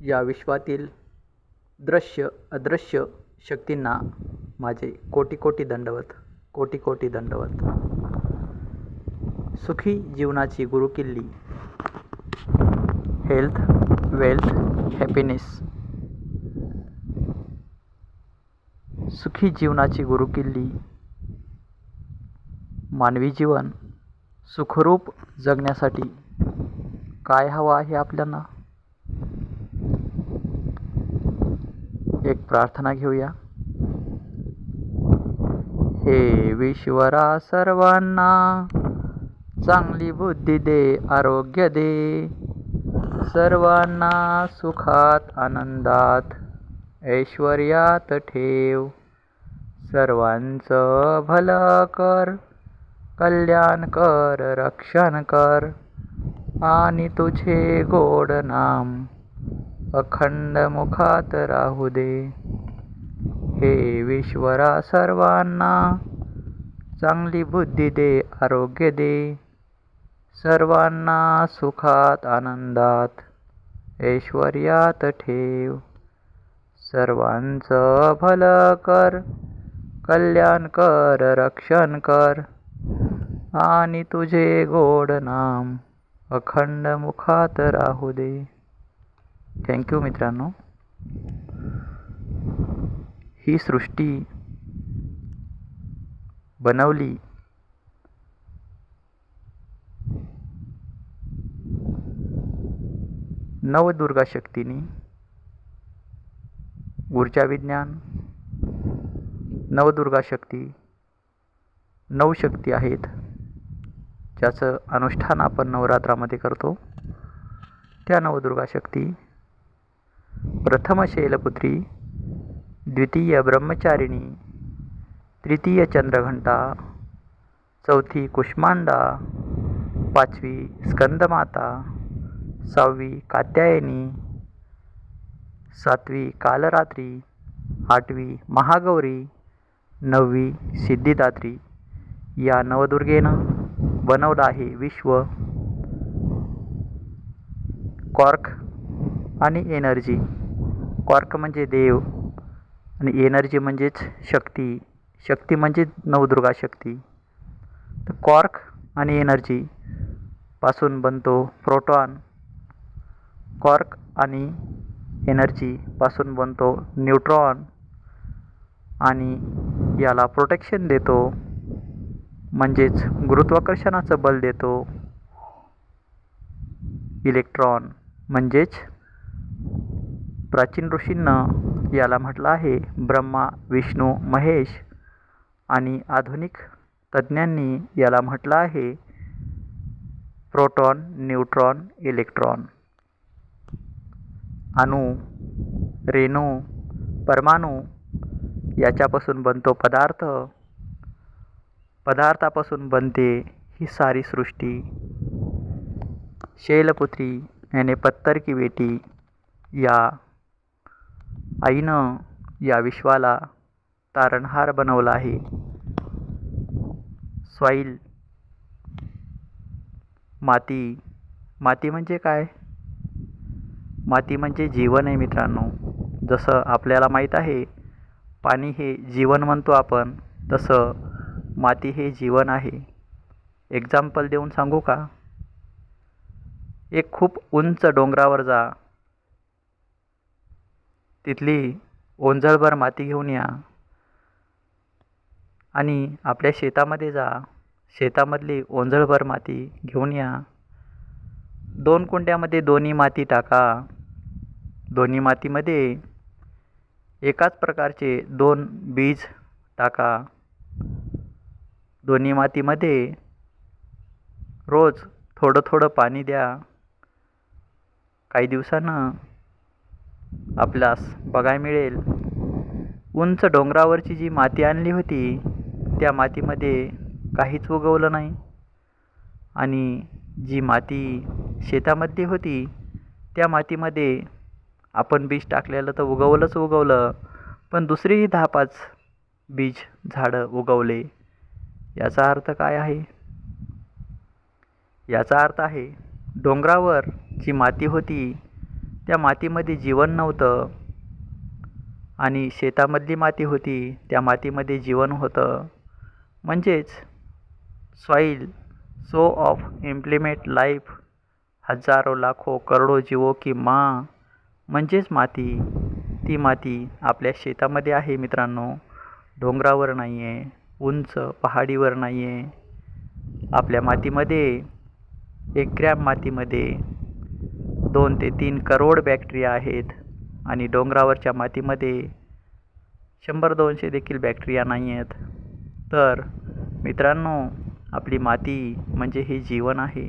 या विश्वातील दृश्य अदृश्य शक्तींना माझे कोटी कोटी दंडवत कोटी कोटी दंडवत. सुखी जीवनाची गुरुकिल्ली हेल्थ वेल्थ हॅपीनेस सुखी जीवनाची गुरुकिल्ली मानवी जीवन सुखरूप जगण्यासाठी काय हवं आहे आपल्याला? एक प्रार्थना घेऊया. हे विश्वरा सर्वांना चांगली बुद्धी दे आरोग्य दे. सर्वांना सुखात आनंदात ऐश्वर्यात ठेव. सर्वांचं भलं कर कल्याण कर रक्षण कर आणि तुझे गोड नाम अखंड मुखात राहू दे. हे विश्वरा सर्वांना चांगली बुद्धी दे आरोग्य दे. सर्वांना सुखात आनंदात ऐश्वर्यात ठेव. सर्वांचं भलं कर कल्याण कर रक्षण कर. आणि तुझे गोड नाम अखंड मुखात राहू दे. थँक्यू मित्रांनो. ही सृष्टी बनवली. नवदुर्गा शक्तीनी. ऊर्जा विज्ञान. नवदुर्गा शक्ती. नऊ शक्ती आहेत. ज्याचं अनुष्ठान आपण नवरात्रामध्ये करतो. त्या नवदुर्गा शक्ती प्रथम शैलपुत्री द्वितीय ब्रह्मचारिणी तृतीय चंद्रघंटा चौथी कुष्मांडा पाचवी स्कंदमाता सहावी कात्यायनी सातवी कालरात्री आठवी महागौरी नववी सिद्धिदात्री. या नवदुर्गेनं बनवलं आहे विश्व कॉर्क आणि एनर्जी. कॉर्क म्हणजे देव आणि एनर्जी म्हणजेच शक्ती. शक्ती म्हणजे नवदुर्गा शक्ती. तर कॉर्क आणि एनर्जी पासून बनतो प्रोटॉन. कॉर्क आणि एनर्जी पासून बनतो न्यूट्रॉन आणि याला प्रोटेक्शन देतो. म्हणजेच गुरुत्वाकर्षणाचं बल देतो. इलेक्ट्रॉन म्हणजेच प्राचीन ऋषींनं याला म्हटलं आहे ब्रह्मा विष्णू महेश आणि आधुनिक तज्ज्ञांनी याला म्हटलं आहे प्रोटॉन न्यूट्रॉन इलेक्ट्रॉन. अणू रेणू परमाणू याच्यापासून बनतो पदार्थ. पदार्थापासून बनते ही सारी सृष्टी. शैलपुत्री याने पत्तर की बेटी या. आईनं या विश्वाला तारणहार बनवला आहे. सॉईल माती माती म्हणजे काय? माती म्हणजे जीवन आहे मित्रांनो. जसं आपल्याला माहीत आहे पाणी हे जीवन म्हणतो आपण तसं माती हे जीवन आहे. एक्झाम्पल देऊन सांगू का? एक खूप उंच डोंगरावर जा. तिथली ओंजळभर माती घेऊन या. आणि आपल्या शेतामध्ये जा. शेतामधली ओंजळभर माती घेऊन या. दोन कुंड्यामध्ये दोन्ही माती टाका. दोन्ही मातीमध्ये एकाच प्रकारचे दोन बीज टाका. दोन्ही मातीमध्ये रोज थोडं थोडं पाणी द्या. काही दिवसानं आपल्यास बघायला मिळेल. उंच डोंगरावरची जी माती आणली होती त्या मातीमध्ये काहीच उगवलं नाही. आणि जी माती शेतामध्ये होती त्या मातीमध्ये आपण बीज टाकलेलं तर उगवलंच उगवलं पण दुसरीही दहा पाच बीज झाडं उगवले. याचा अर्थ काय आहे? याचा अर्थ आहे डोंगरावर जी माती होती त्या मातीमध्ये जीवन नव्हतं. आणि शेतामधली माती होती त्या मातीमध्ये जीवन होतं. म्हणजेच soil so of implement life हजारो लाखो करोडो जीवो की माँ म्हणजेच माती. ती माती आपल्या शेतामध्ये आहे मित्रांनो. डोंगरावर नाही आहे उंच पहाडीवर नाही आहे आपल्या मातीमध्ये एक ग्रॅम मातीमध्ये दोन ते तीन करोड बॅक्टेरिया आहेत आणि डोंगरावरच्या मातीमध्ये शंभर दोनशे देखील बॅक्टेरिया नाही आहेत. तर मित्रांनो आपली माती म्हणजे हे जीवन आहे.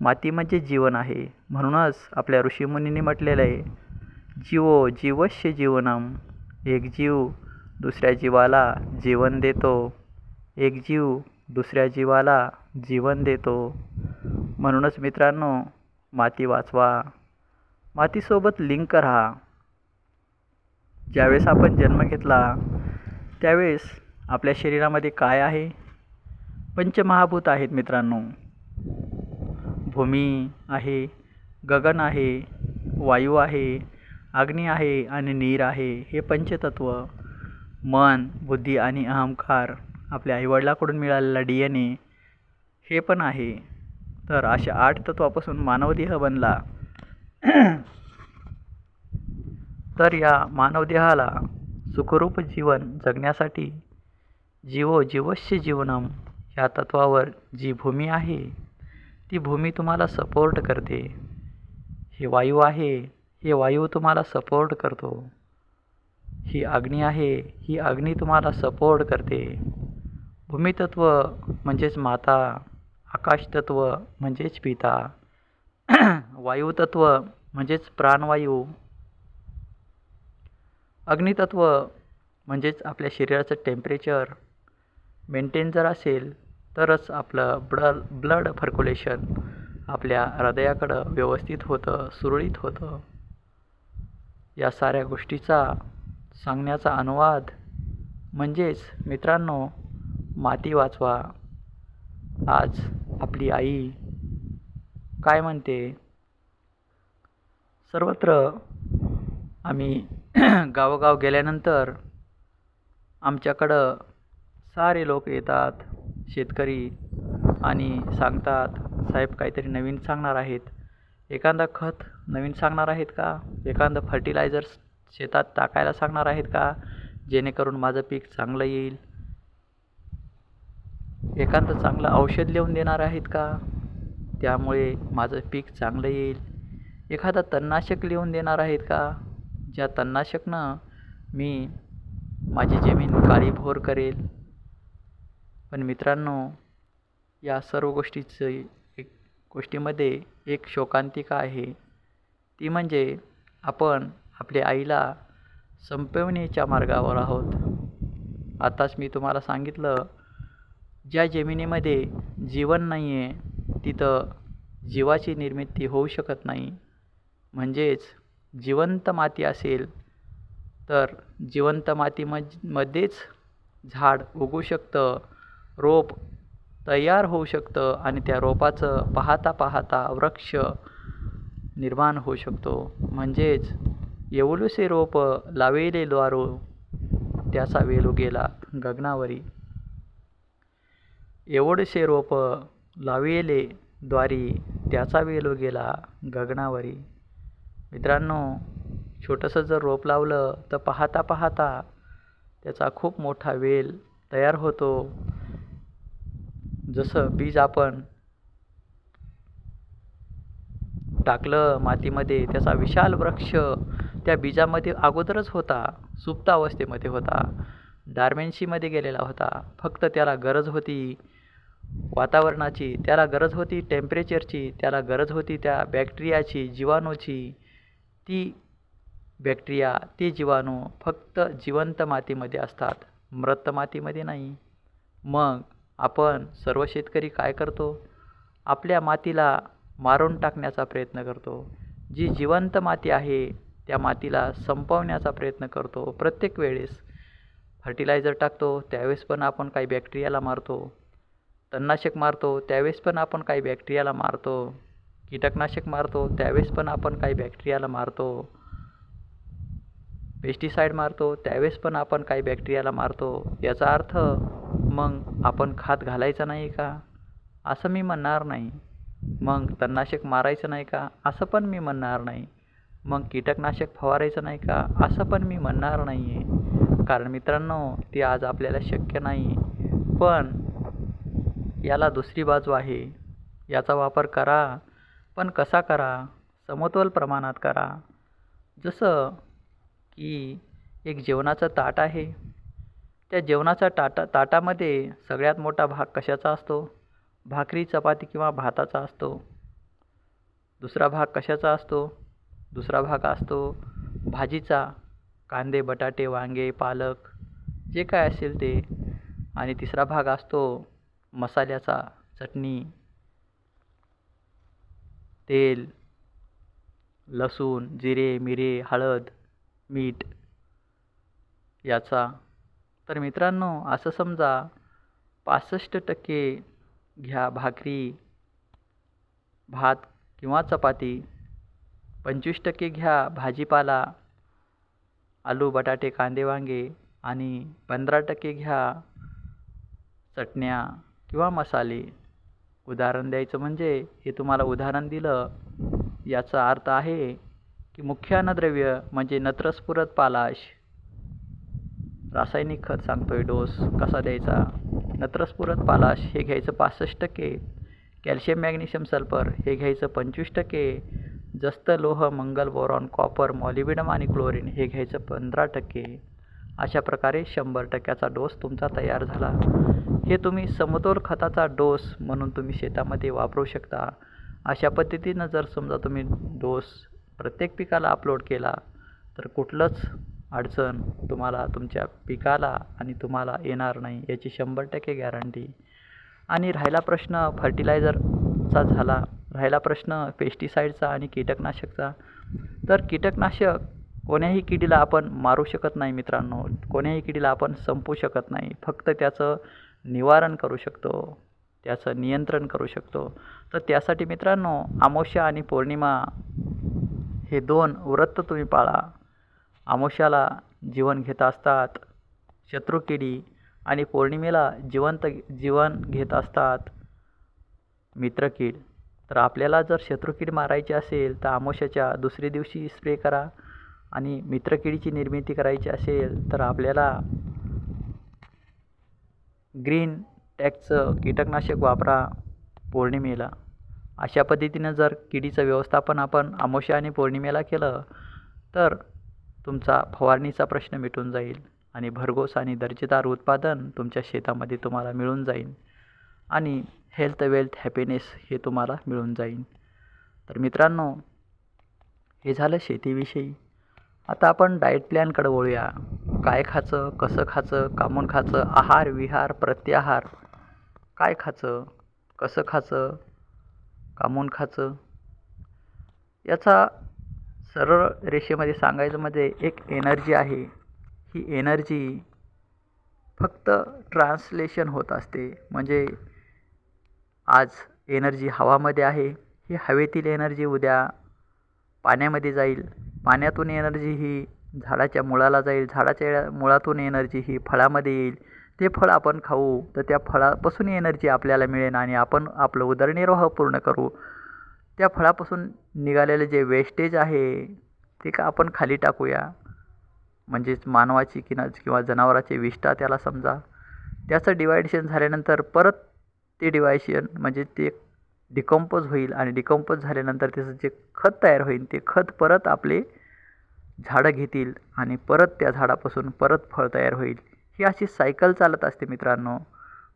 माती म्हणजे जीवन आहे. म्हणूनच आपल्या ऋषीमुनींनी म्हटलेलं आहे जीवो जीवस्य जीवनम. एक जीव दुसऱ्या जीवाला जीवन देतो. एक जीव दुसऱ्या जीवाला जीवन देतो. म्हणूनच मित्रांनो माती वाचवा. मातीसोबत लिंक राहा. ज्यावेळेस आपण जन्म घेतला त्यावेळेस आपल्या शरीरामध्ये काय आहे? पंचमहाभूत आहेत मित्रांनो. भूमी आहे गगन आहे वायू आहे अग्नी आहे आणि नीर आहे. हे पंचतत्व मन बुद्धी आणि अहंकार आपल्या आईवडिलाकडून मिळालेला डी एन ए हे पण आहे. तर अशा आठ तत्वापासून मानवदेह बनला. तर या मानवदेहाला सुखरूप जीवन जगण्यासाठी जीवो जीवस्य जीवनम या तत्वावर जी भूमी आहे ती भूमी तुम्हाला सपोर्ट करते. हे वायू आहे हे वायू तुम्हाला सपोर्ट करतो. ही अग्नी आहे ही अग्नी तुम्हाला सपोर्ट करते. भूमितत्व म्हणजेच माता. आकाशतत्व म्हणजेच पिता. वायुतत्व म्हणजेच प्राणवायू. अग्नितत्व म्हणजेच आपल्या शरीराचं टेम्परेचर मेंटेन जर असेल तरच आपलं ब्लड ब्लड फर्क्युलेशन आपल्या हृदयाकडं व्यवस्थित होतं सुरळीत होतं. या साऱ्या गोष्टीचा सांगण्याचा अनुवाद म्हणजेच मित्रांनो माती वाचवा. आज आपली आई काय म्हणते? सर्वत्र आम्ही गावोगाव गेल्यानंतर आमच्याकडं सारे लोक येतात शेतकरी आणि सांगतात साहेब काहीतरी नवीन सांगणार आहेत. एखादा खत नवीन सांगणार आहेत का? एखादं फर्टिलायझर्स शेतात टाकायला सांगणार आहेत का? जेणेकरून माझं पीक चांगलं येईल? एखादं चांगलं औषध लिहून देणार आहेत का? त्यामुळे माझं पीक चांगलं येईल. एखादं तणनाशक लिहून देणार आहेत का? ज्या तणनाशकनं मी माझी जमीन काळीभोर करेल. पण मित्रांनो या सर्व गोष्टीचं एक गोष्टीमध्ये एक शोकांतिका आहे. ती म्हणजे आपण आपल्या आईला संपविण्याच्या मार्गावर आहोत. आताच मी तुम्हाला सांगितलं ज्या जमिनीमध्ये जीवन नाही आहे तिथं जीवाची निर्मिती होऊ शकत नाही. म्हणजेच जिवंत माती असेल तर जिवंत मातीमज मध्येच झाड उगू शकतं रोप तयार होऊ शकतं आणि त्या रोपाचं पाहता पाहता वृक्ष निर्माण होऊ शकतो. म्हणजेच एवढूसे रोप लावेले द्वारो त्याचा वेलू गेला गगनावरी. एवढसे रोप लावेले द्वारी त्याचा वेलो गेला गगनावरी. मित्रांनो छोटंसं जर रोप लावलं तर पाहता पाहता त्याचा खूप मोठा वेल तयार होतो. जसं बीज आपण टाकलं मातीमध्ये त्याचा विशाल वृक्ष त्या बीजामध्ये अगोदरच होता सुप्त अवस्थेमध्ये होता. डार्मेन्शीमध्ये गेलेला होता. फक्त त्याला गरज होती वातावरणाची त्याला गरज होती टेम्परेचरची त्याला गरज होती त्या बॅक्टेरियाची जीवाणूची. ती बॅक्टेरिया ते जीवाणू फक्त जिवंत मातीमध्ये असतात. मृत मातीमध्ये नाही. मग आपण सर्व शेतकरी काय करतो? आपल्या मातीला मारून टाकण्याचा प्रयत्न करतो. जी जिवंत माती आहे त्या मातीला संपवण्याचा प्रयत्न करतो प्रत्येक वेळेस. फर्टिलायझर टाकतो त्यावेळेस पण आपण काही बॅक्टेरियाला मारतो. तणनाशक मारतो त्यावेळेस पण आपण काही बॅक्टेरियाला मारतो. कीटकनाशक मारतो त्यावेळेस पण आपण काही बॅक्टेरियाला मारतो. पेस्टिसाईड मारतो त्यावेळेस पण आपण काही बॅक्टेरियाला मारतो. याचा अर्थ मग आपण खात घालायचा नाही का? असं मी म्हणणार नाही. मग तणनाशक मारायचं नाही का? असं पण मी म्हणणार नाही. मग कीटकनाशक फवारायचं नाही का? असं पण मी म्हणणार नाही आहे कारण मित्रांनो ते आज आपल्याला शक्य नाही. पण याला दुसरी बाजू आहे. याचा वापर करा पण कसा करा? समतोल प्रमाणात करा. जसं की एक जेवणाचं ताट आहे. त्या जेवणाच्या ताटा ताटामध्ये सगळ्यात मोठा भाग कशाचा असतो? भाकरी चपाती किंवा भाताचा असतो. दुसरा भाग कशाचा असतो? दुसरा भाग असतो भाजीचा. कांदे बटाटे वांगे पालक जे काय असेल ते. आणि तिसरा भाग असतो मसाल्याचा चटणी तेल लसूण जिरे मिरे हळद मीठ याचा. तर मित्रांनो असं समजा पासष्ट टक्के घ्या भाकरी भात किंवा चपाती पंचवीस टक्के घ्या भाजीपाला आलू बटाटे कांदे वांगे आणि पंधरा टक्के घ्या चटण्या. किंवा मसाले. उदाहरण द्यायचं म्हणजे हे तुम्हाला उदाहरण दिलं याचा अर्थ आहे की मुख्य अन्नद्रव्य म्हणजे नत्रस्फुरत पालाश. रासायनिक खत सांगतोय डोस कसा द्यायचा? नत्रस्फुरत पालाश हे घ्यायचं पासष्ट टक्के. कॅल्शियम मॅग्नेशियम सल्फर हे घ्यायचं पंचवीस टक्के. जस्त लोह मंगल बोरॉन कॉपर मॉलिबिडम आणि क्लोरीन हे घ्यायचं पंधरा टक्के. अशा प्रकारे शंभर टक्क्याचा डोस तुमचा तयार झाला. हे तुम्ही समतोल खताचा डोस म्हणून तुम्ही शेतामध्ये वापरू शकता. अशा पद्धतीनं जर समजा तुम्ही डोस प्रत्येक पिकाला अपलोड केला तर कुठलंच अडचण तुम्हाला तुमच्या पिकाला आणि तुम्हाला येणार नाही याची शंभर टक्के गॅरंटी आणि राहिला प्रश्न फर्टिलायझरचा झाला राहिला प्रश्न पेस्टिसाईडचा आणि कीटकनाशकचा तर कीटकनाशक कोण्याही किडीला आपण मारू शकत नाही मित्रांनो. कोण्याही किडीला आपण संपू शकत नाही. फक्त त्याचं निवारण करू शकतो त्याचं नियंत्रण करू शकतो. तर त्यासाठी मित्रांनो अमावस्या आणि पौर्णिमा हे दोन व्रत तुम्ही पाळा. अमावस्याला जीवन घेत असतात शत्रुकिडी आणि पौर्णिमेला जिवंत जीवन घेत असतात मित्रकीड तर आपल्याला जर शत्रुकीड मारायची असेल तर अमावस्याच्या दुसऱ्या दिवशी स्प्रे करा. आणि मित्रकिडीची निर्मिती करायची असेल तर आपल्याला ग्रीन टॅक्सचं कीटकनाशक वापरा पौर्णिमेला. अशा पद्धतीनं जर किडीचं व्यवस्थापन आपण अमावस्या आणि पौर्णिमेला केलं तर तुमचा फवारणीचा प्रश्न मिटून जाईल आणि भरघोस आणि दर्जेदार उत्पादन तुमच्या शेतामध्ये तुम्हाला मिळून जाईल आणि हेल्थ वेल्थ हॅपीनेस हे तुम्हाला मिळून जाईल. तर मित्रांनो हे झालं शेतीविषयी. आता आपण डाएट प्लॅनकडे वळूया. काय खायचं कसं खायचं कामून खायचं आहार विहार प्रत्याहार. काय खायचं कसं खायचं कामून खायचं. याचा सरळ रेषेमध्ये सांगायचं म्हणजे एक एनर्जी आहे. ही एनर्जी फक्त ट्रान्सलेशन होत असते. म्हणजे आज एनर्जी हवामध्ये आहे. ही हवेतील एनर्जी उद्या पाण्यामध्ये जाईल. पाण्यातून एनर्जी ही झाडाच्या मुळाला जाईल. झाडाच्या मुळातून एनर्जी ही फळामध्ये येईल. ते फळ आपण खाऊ तर त्या फळापासून एनर्जी आपल्याला मिळेल आणि आपण आपलं उदरनिर्वाह पूर्ण करू. त्या फळापासून निघालेलं जे वेस्टेज आहे ते का आपण खाली टाकूया? म्हणजेच मानवाची किंवा किंवा जनावराची विष्ठा त्याला समजा. त्याचं डिवायडेशन झाल्यानंतर परत ते डिवायशन म्हणजे ते डिकम्पोज होईल आणि डिकम्पोज झाल्यानंतर त्याचं जे खत तयार होईल ते खत परत आपले झाडं घेतील आणि परत त्या झाडापासून परत फळ तयार होईल. ही अशी सायकल चालत असते मित्रांनो.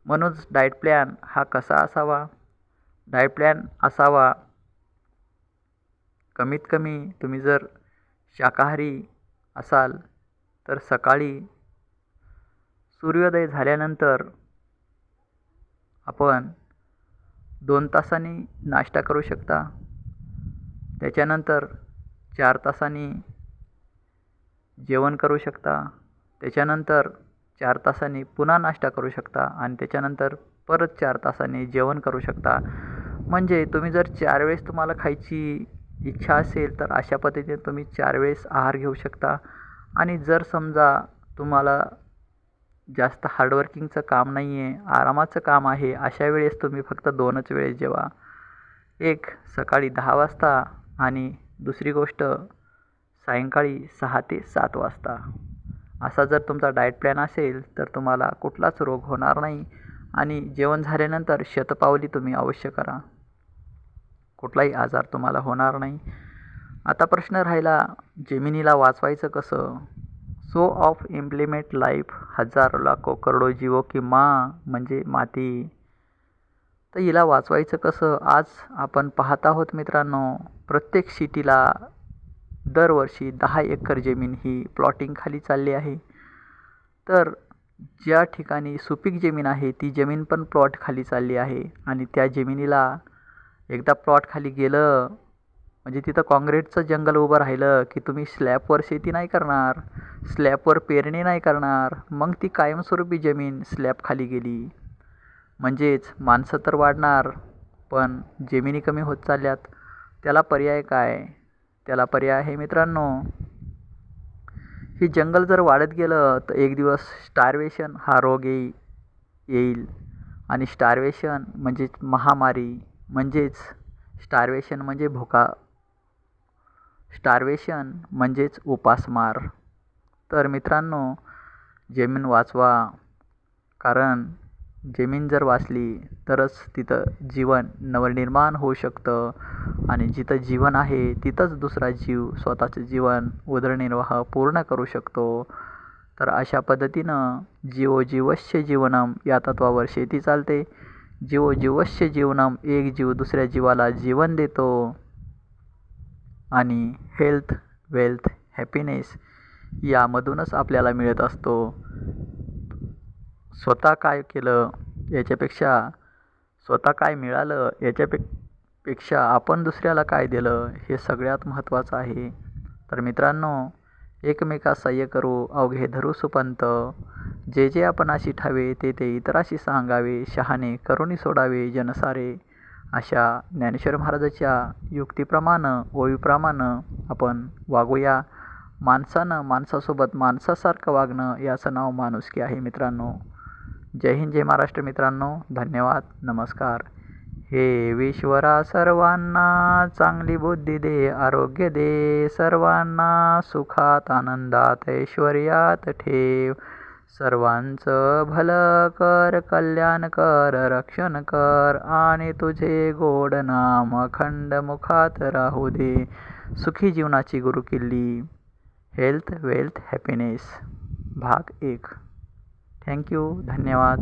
म्हणूनच डाएट प्लॅन हा कसा असावा? डाएट प्लॅन असावा. कमीत कमी तुम्ही जर शाकाहारी असाल तर सकाळी सूर्योदय झाल्यानंतर आपण दोन तासांनी नाश्ता करू शकता. त्याच्यानंतर चार तासांनी जेवण करू शकता. त्याच्यानंतर चार तासांनी पुन्हा नाश्ता करू शकता आणि त्याच्यानंतर परत चार तासांनी जेवण करू शकता. म्हणजे तुम्ही जर चार वेळेस तुम्हाला खायची इच्छा असेल तर अशा पद्धतीने तुम्ही चार वेळेस आहार घेऊ शकता. आणि जर समजा तुम्हाला जास्त हार्डवर्किंगचं काम नाही आहे आरामाचं काम आहे अशा वेळेस तुम्ही फक्त दोनच वेळेस जेवा. एक सकाळी दहा वाजता आणि दुसरी गोष्ट सायंकाळी सहा ते सात वाजता. असा जर तुमचा डाएट प्लॅन असेल तर तुम्हाला कुठलाच रोग होणार नाही आणि जेवण झाल्यानंतर शतपावली तुम्ही अवश्य करा. कुठलाही आजार तुम्हाला होणार नाही. आता प्रश्न राहिला जेमिनीला वाचवायचं कसं? सो ऑफ इम्प्लिमेंट लाईफ हजार लाखो करोडो जीवो की म्हणजे माती. तर हिला वाचवायचं कसं? आज आपण पाहत आहोत मित्रांनो प्रत्येक सिटीला दरवर्षी दहा एकर जमीन ही प्लॉटिंग चालली आहे. तर ज्या ठिकाणी सुपीक जमीन आहे ती जमीन पण प्लॉट खाली चालली आहे. आणि त्या जमिनीला एकदा प्लॉट खाली गेलं म्हणजे तिथं काँग्रेटचं जंगल उभं राहिलं की तुम्ही स्लॅबवर शेती नाही करणार स्लॅबवर पेरणी नाही करणार मग ती कायमस्वरूपी जमीन स्लॅब खाली गेली. म्हणजेच माणसं तर वाढणार पण जमिनी कमी होत चालल्यात त्याला पर्याय काय? त्याला पर्याय आहे मित्रांनो. हे जंगल जर वाढत गेलं तर एक दिवस स्टार्वेशन हा रोग येई येईल. आणि स्टार्वेशन म्हणजेच महामारी म्हणजेच स्टार्वेशन म्हणजे भुका स्टार्वेशन म्हणजेच उपासमार. तर मित्रांनो जमीन वाचवा. कारण जमीन जर वाचली तरच तिथं जीवन नवनिर्माण होऊ शकतं आणि जिथं जीवन आहे तिथंच दुसरा जीव स्वतःचं जीवन उदरनिर्वाह पूर्ण करू शकतो. तर अशा पद्धतीनं जीवो जीवस्य जीवनम या तत्वावर शेती चालते. जीवो जीवस्य जीवनम एक जीव दुसऱ्या जीवाला जीवन देतो. आणि हेल्थ वेल्थ हॅपीनेस यामधूनच आपल्याला मिळत असतो. स्वतः काय केलं याच्यापेक्षा स्वतः काय मिळालं याच्यापे पेक्षा आपण दुसऱ्याला काय दिलं हे सगळ्यात महत्त्वाचं आहे. तर मित्रांनो एकमेका सह्य करू अवघे धरू सुपंत. जे जे आपण अशी ठावे ते ते इतराशी सांगावे शहाणे करुणी सोडावे जनसारे. अशा ज्ञानेश्वर महाराजाच्या युक्तीप्रमाणं ओवीप्रमाणं आपण वागूया. माणसानं माणसासोबत माणसासारखं वागणं याचं नाव माणुसकी आहे मित्रांनो. जय हिंद जय महाराष्ट्र मित्रांनो. धन्यवाद. नमस्कार. हे विश्वरा सर्वांना चांगली बुद्धी दे आरोग्य दे. सर्वांना सुखात आनंदात ऐश्वर्यात ठेव. सर्वांचं भलं कर कल्याण कर रक्षण कर आणि तुझे गोड नाम अखंड मुखात राहू दे. सुखी जीवनाची गुरुकिल्ली. हेल्थ वेल्थ हॅपीनेस भाग एक. थँक्यू धन्यवाद.